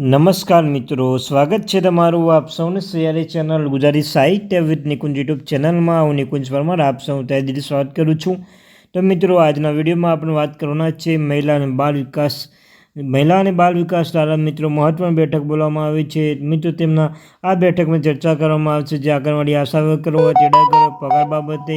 નમસ્કાર મિત્રો, સ્વાગત છે તમારું આપ સૌને સૈયારી ચેનલ ગુજરાતી સાહિત્ય વિથ નિકુંજ યુટ્યુબ ચેનલમાં. હું નિકુંજ પરમાર, આપ સૌ તે દિલ સ્વાગત કરું છું. તો મિત્રો, આજના વિડીયોમાં આપણે વાત કરવાના છે મહિલા અને બાળ વિકાસ. મહિલા અને બાળ વિકાસ દ્વારા મિત્રો મહત્વની બેઠક બોલવામાં આવી છે. મિત્રો, તેમના આ બેઠકમાં ચર્ચા કરવામાં આવશે. જે આંગણવાડી આશા વર્કરો તેડાગરો પગાર બાબતે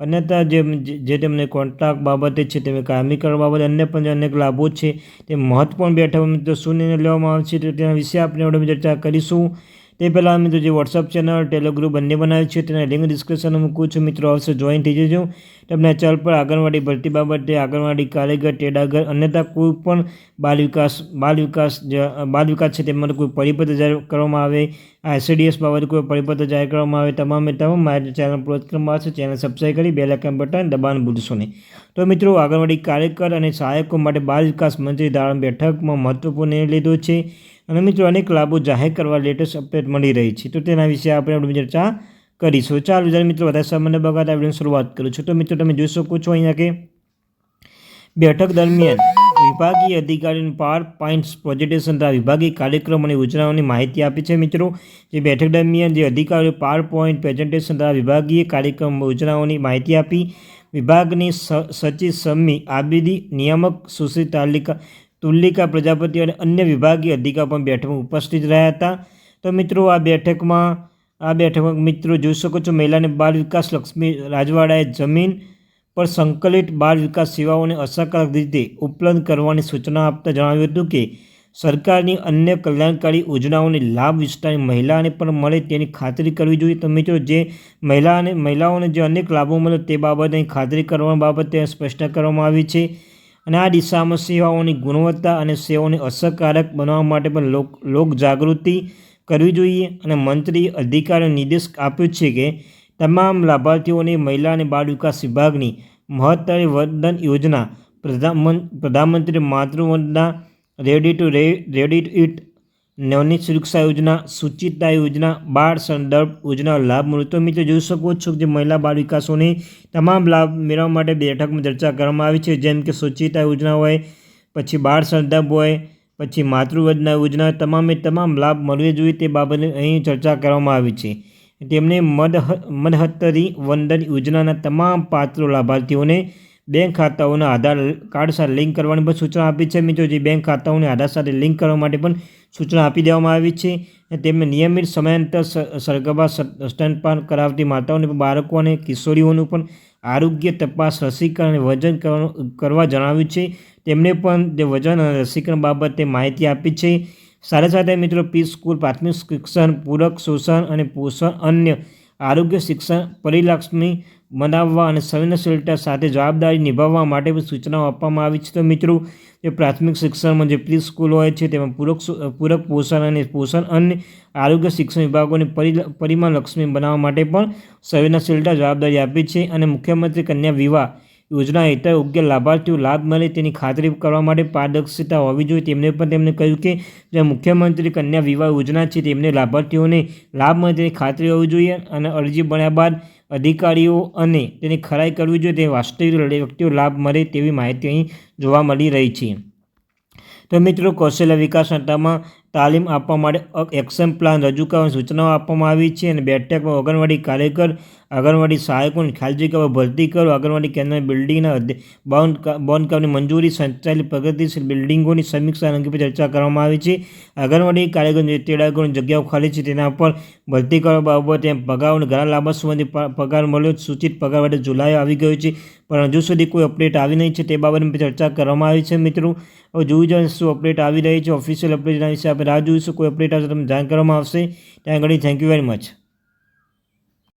અન્યથા જે જે તેમને કોન્ટ્રાક્ટ બાબતે છે તેમને કાયમી બાબતે અન્ય પણ અનેક લાભો છે, તે મહત્વપૂર્ણ બેઠક મિત્રો શું નિર્ણય લેવામાં આવે તો તેના વિશે આપણે આપણે ચર્ચા કરીશું. તે પહેલાં મિત્રો જે વોટ્સઅપ ચેનલ ટેલિગ્રુપ બંને બનાવ્યું છે, તેના લિંક ડિસ્ક્રિપ્શનમાં મૂકું છું. મિત્રો, આવશે જોઈન થઈ જજો. તમને ચલ પર આંગણવાડી ભરતી બાબતે આંગણવાડી કારીગર, ટેડાગર અન્યતા કોઈ પણ બાલ વિકાસ બાલ વિકાસ બાલ વિકાસ છે તેમાં કોઈ પરિપત્ર જાહેર કરવામાં આવે, આ એસડીએસ બાબતે કોઈ પરિપત્ર જાહેર કરવામાં આવે, તમામે તમામ મારી ચેનલ અપલોડ કરવામાં આવશે. ચેનલ સબસ્ક્રાઈબ કરી બેલ આઇકન બટન દબાણ ભૂલશો નહીં. તો મિત્રો, આંગણવાડી કાર્યકર અને સહાયકો માટે બાળ વિકાસ મંત્રી ધારણ બેઠકમાં મહત્વપૂર્ણ લીધો છે. અને મિત્રો, અનેક લાભો જાહેર કરવા લેટેસ્ટ અપડેટ મળી રહી છે. તો તેના વિશે આપણે આપણે ચર્ચા કરીશું. ચાલો જ્યારે મિત્રો, વધારે સામાન્ય બગાડ આપણે શરૂઆત કરું છું. તો મિત્રો, તમે જોઈ શકો છો અહીંયા કે બેઠક દરમિયાન વિભાગીય અધિકારીઓને પાવર પોઈન્ટ્સ પ્રોજેક્ટેશન દ્વારા વિભાગીય કાર્યક્રમ અને યોજનાઓની માહિતી આપી છે. મિત્રો, જે બેઠક દરમિયાન જે અધિકારીઓ પાવર પોઈન્ટ પ્રેઝન્ટેશન દ્વારા વિભાગીય કાર્યક્રમ યોજનાઓની માહિતી આપી. વિભાગની સચિવ સમી, આબિદી, નિયામક, સુશ્રી તાલિકા તુલિકા પ્રજાપતિ અને અન્ય વિભાગીય અધિકારીઓ પણ બેઠકમાં ઉપસ્થિત રહ્યા હતા. તો મિત્રો, આ બેઠકમાં આ બેઠકમાં મિત્રો જોઈ શકો છો, મહિલા અને બાળ વિકાસ લક્ષ્મી રાજવાડાએ જમીન પર સંકલિત બાળ વિકાસ સેવાઓને અસરકારક રીતે ઉપલબ્ધ કરવાની સૂચના આપતા જણાવ્યું હતું કે, સરકારની અન્ય કલ્યાણકારી યોજનાઓને લાભ વિસ્તારની મહિલાને પણ મળે તેની ખાતરી કરવી જોઈએ. તો મિત્રો, જે મહિલા અને મહિલાઓને જે અનેક લાભો મળે તે બાબતની ખાતરી કરવા બાબતે સ્પષ્ટ કરવામાં આવી છે. અને આ દિશામાં સેવાઓની ગુણવત્તા અને સેવાઓને અસરકારક બનાવવા માટે પણ લોક જાગૃતિ કરવી જોઈએ અને મંત્રી અધિકારીઓ નિર્દેશ આપ્યો છે કે તમામ લાભાર્થીઓને મહિલા અને બાળ વિકાસ વિભાગની મહત્તરી વંદન યોજના પ્રધાનમંત્રી માતૃવંદના ready to ready to eat નવની સુરક્ષા યોજના, સુચિતતા યોજના, બાળ સંદર્ભ યોજના, લાભ મળતો મિત્રો જોઈ શકો છો કે મહિલા બાળ વિકાસોની તમામ લાભ મેળવવા માટે બેઠકમાં ચર્ચા કરવામાં આવી છે. જેમ કે સુચિતા યોજના હોય, પછી બાળ સંદર્ભ હોય, પછી માતૃવદના યોજના, તમામે તમામ લાભ મળવી જોઈએ તે બાબતે અહીં ચર્ચા કરવામાં આવી છે. તેમને મદ મનહત્તરી વંદન યોજનાના તમામ પાત્રો લાભાર્થીઓને બેંક ખાતાઓના આધાર કાર્ડ સાથે લિંક કરવાની પણ સૂચના આપી છે. મિત્રો જે બેંક ખાતાઓને આધાર સાથે લિંક કરવા માટે પણ સૂચના આપી દેવામાં આવી છે તેમને નિયમિત સમયાંતર સરગવા સ્તનપાન કરાવતી માતાઓને બાળકો અને કિશોરીઓનું પણ આરોગ્ય તપાસ, રસીકરણ અને વજન કરવા જણાવ્યું છે. તેમણે પણ તે વજન અને રસીકરણ બાબતે માહિતી આપી છે. સાથે સાથે મિત્રો, પી સ્કૂલ, પ્રાથમિક શિક્ષણ, પૂરક શોષણ અને પોષણ અન્ય આરોગ્ય શિક્ષણ પરિલક્ષમી બનાવવા અને સંવેદનશીલતા સાથે જવાબદારી નિભાવવા માટે પણ સૂચનાઓ આપવામાં આવી છે. તો મિત્રો, જે પ્રાથમિક શિક્ષણમાં જે પ્રી સ્કૂલ હોય છે, તેમાં પૂરક પૂરક પોષણ અને પોષણ અને આરોગ્ય શિક્ષણ વિભાગોને પરિમાણ લક્ષ્મી બનાવવા માટે પણ સંવેદનશીલતા જવાબદારી આપી છે અને મુખ્યમંત્રી કન્યા વિવાહ યોજના હેઠળ યોગ્ય લાભાર્થીઓ લાભ મળે તેની ખાતરી કરવા માટે પારદર્શિતા હોવી જોઈએ. તેમણે પણ તેમણે કહ્યું કે, જે મુખ્યમંત્રી કન્યા વિવાહ યોજના છે, તેમને લાભાર્થીઓને લાભ મળે તેની ખાતરી હોવી જોઈએ અને અરજી બન્યા બાદ અધિકારીઓ અને તેની ખરાઈ કરવી જોઈએ તે વાસ્તવિક વ્યક્તિઓ લાભ મળે તેવી માહિતી અહીં જોવા મળી રહી છે. તો મિત્રો, કૌશલ્ય વિકાસ સંસ્થામાં તાલીમ આપવા માટે એક્શન પ્લાન રજૂ કરવાની સૂચનાઓ આપવામાં આવી છે અને બેઠકમાં આંગણવાડી કાર્યકર, આંગણવાડી સહાયકોની ખાલી જગ્યાઓ ભરતી કરો. આંગણવાડી કેન્દ્ર બિલ્ડિંગના બાંધકામની મંજૂરી, સંચાલિત પ્રગતિશીલ બિલ્ડિંગોની સમીક્ષા અંગે પર ચર્ચા કરવામાં આવી છે. આંગણવાડી કાર્યકર તેડાગોની જગ્યાઓ ખાલી છે તેના પર ભરતી કરવા બાબતે પગાર અને ઘણા લાંબા સંબંધી પગાર મળ્યો સૂચિત પગાર માટે જુલાઈ આવી ગયો છે, પણ હજુ સુધી કોઈ અપડેટ આવી નહીં છે. તે બાબતની ચર્ચા કરવામાં આવી છે મિત્રો. હવે જાય શું અપડેટ આવી રહી છે. ઓફિશિયલ અપડેટના વિશે આપણે રાહ જોઈશું કોઈ અપડેટ આવશે તમને જાણ કરવામાં આવશે. ત્યાં આગળ થેન્ક યુ વેરી મચ